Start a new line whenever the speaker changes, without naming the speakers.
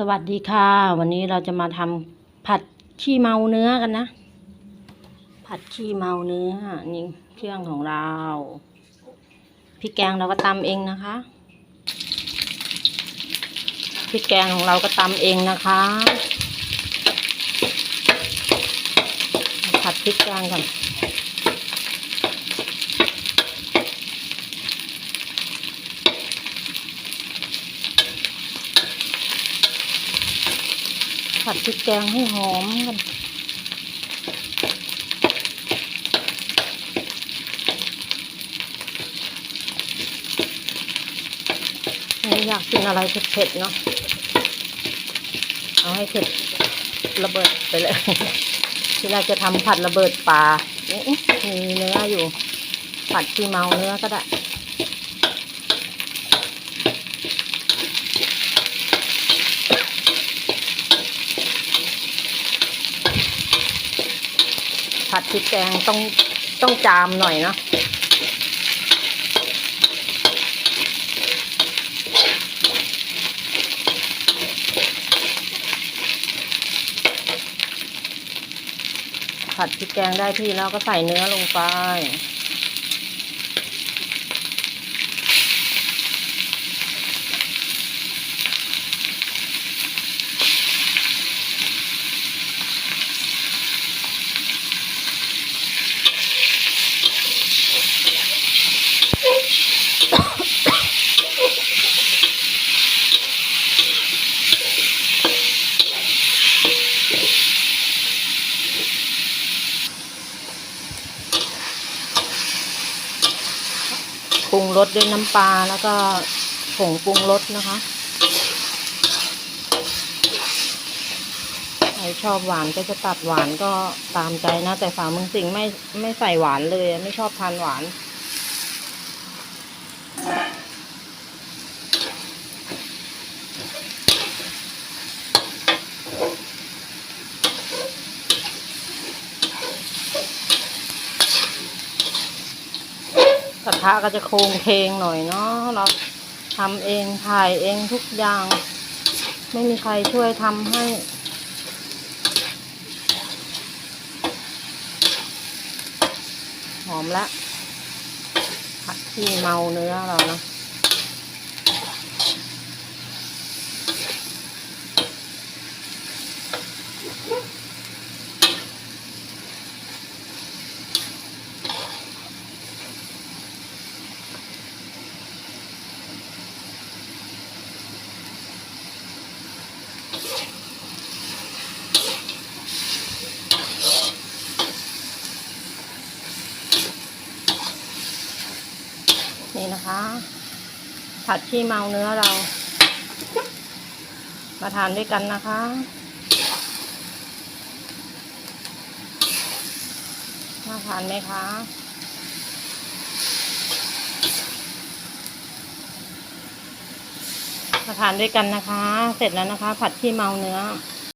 สวัสดีค่ะ วันนี้เราจะมาทำผัดขี้เมาเนื้อกันนะ ผัดขี้เมาเนื้อนี่เครื่องของเราพริกแกงเราก็ตำเองนะคะพริกแกงของเราก็ตำเองนะคะ ผัดพริกแกงกัน ผัดพริกแกงให้หอมกันไม่อยากกินอะไรเผ็ดๆเนาะ เอาให้เผ็ดระเบิดไปเลย ที่เราจะทำผัดระเบิดปลานี่มีเนื้ออยู่ ผัดขี้เมาเนื้อก็ได้ ผัดพริกแกงต้องต้องจามหน่อยเนาะผัดพริกแกงได้ที่แล้วก็ใส่เนื้อลงไป รุงรสด้วยน้ำปลาแล้วก็ผงปรุงรสนะคะใครชอบหวานก็จะตัดหวานก็ตามใจนะ แต่ฝาเมืองสิงไม่ไม่ใส่หวานเลย ไม่ชอบทานหวาน ระก็จะโครงเพลงหน่อยเนาะเราทำเองถ่ายเองทุกอย่าง ไม่มีใครช่วยทำให้หอมละผัดที่เมาเนื้อเรานะ นี่นะคะ ผัดที่เมาเนื้อเรา มาทานด้วยกันนะคะน่าทานไหมคะมาทานด้วยกันนะคะ เสร็จแล้วนะคะ ผัดที่เมาเนื้อ